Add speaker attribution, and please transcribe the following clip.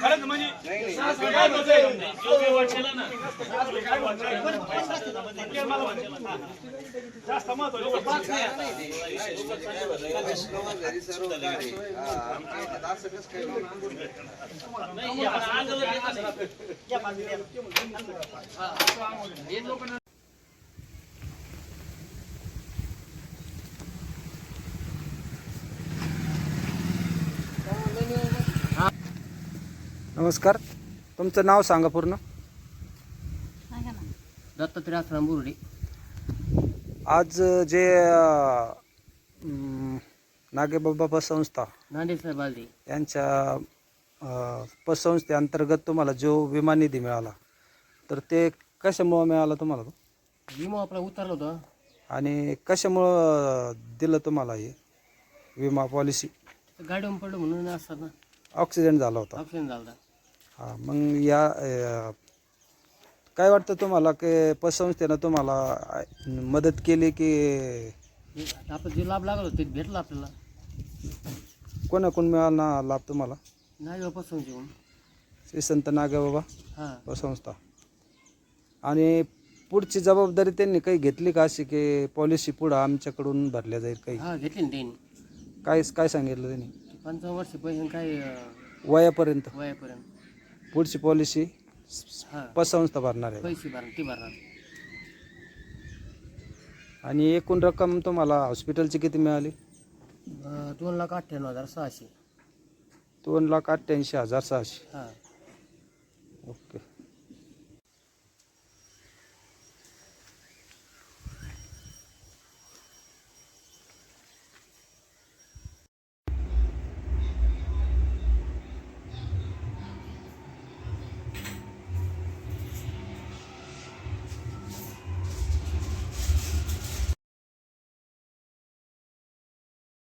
Speaker 1: खरंच म्हणजे काय महत्त्व आहे? योग्य वाटलेलं ना. काय महत्त्व आहे? ते मला वाटलेलं. हा. जास्त महत्त्व आहे. लोकं पाहत नाही आता. नाही, आपण अंगावर येत नाही.
Speaker 2: नमस्कार. तुमचं नाव सांगा पूर्ण.
Speaker 3: दत्तात्रय आश्रम बुर्डी.
Speaker 2: आज जे नागेबाबा पतसंस्था
Speaker 3: नांदेड बालदी
Speaker 2: यांच्या अं, पतसंस्थेअंतर्गत तुम्हाला जो विमा निधी मिळाला तर ते कशामुळं मिळाला तुम्हाला तो?
Speaker 3: विमा आपला उतरला होता.
Speaker 2: आणि कशामुळं दिलं तुम्हाला हे विमा पॉलिसी?
Speaker 3: गाडीवर पडलो म्हणून असतात ना.
Speaker 2: ऑक्सिडेंट झाला होता.
Speaker 3: ऑप्शन झाला
Speaker 2: हां मग या काय वाटतं तुम्हाला की पतसंस्थेनं तुम्हाला मदत केली की
Speaker 3: आपण जे लाभ लागलो ते भेटला आपल्याला.
Speaker 2: कोणाकडून मिळाला लाभ तुम्हाला?
Speaker 3: नाही
Speaker 2: श्री संत नागबाबा
Speaker 3: हां.
Speaker 2: व संस्था आणि पुढची जबाबदारी त्यांनी काही घेतली का अशी की पॉलिसी पुढं आमच्याकडून भरल्या जाईल काही?
Speaker 3: हां घेतली ना त्यांनी.
Speaker 2: काय काय सांगितलं त्यांनी?
Speaker 3: पंचावन्न वर्ष पैसे काय अं,
Speaker 2: वयापर्यंत.
Speaker 3: वयापर्यंत.
Speaker 2: पुढची पॉलिसी
Speaker 3: हां.
Speaker 2: पतसंस्था भरणार आहे.
Speaker 3: पैसे भरणार ती भरणार.
Speaker 2: आणि एकूण रक्कम तुम्हाला हॉस्पिटलची किती मिळाली?
Speaker 3: अं, दोन लाख अठ्ठ्याण्णव हजार सहाशे.
Speaker 2: दोन लाख अठ्ठ्याऐंशी हजार सहाशे.
Speaker 3: हां.
Speaker 2: ओके.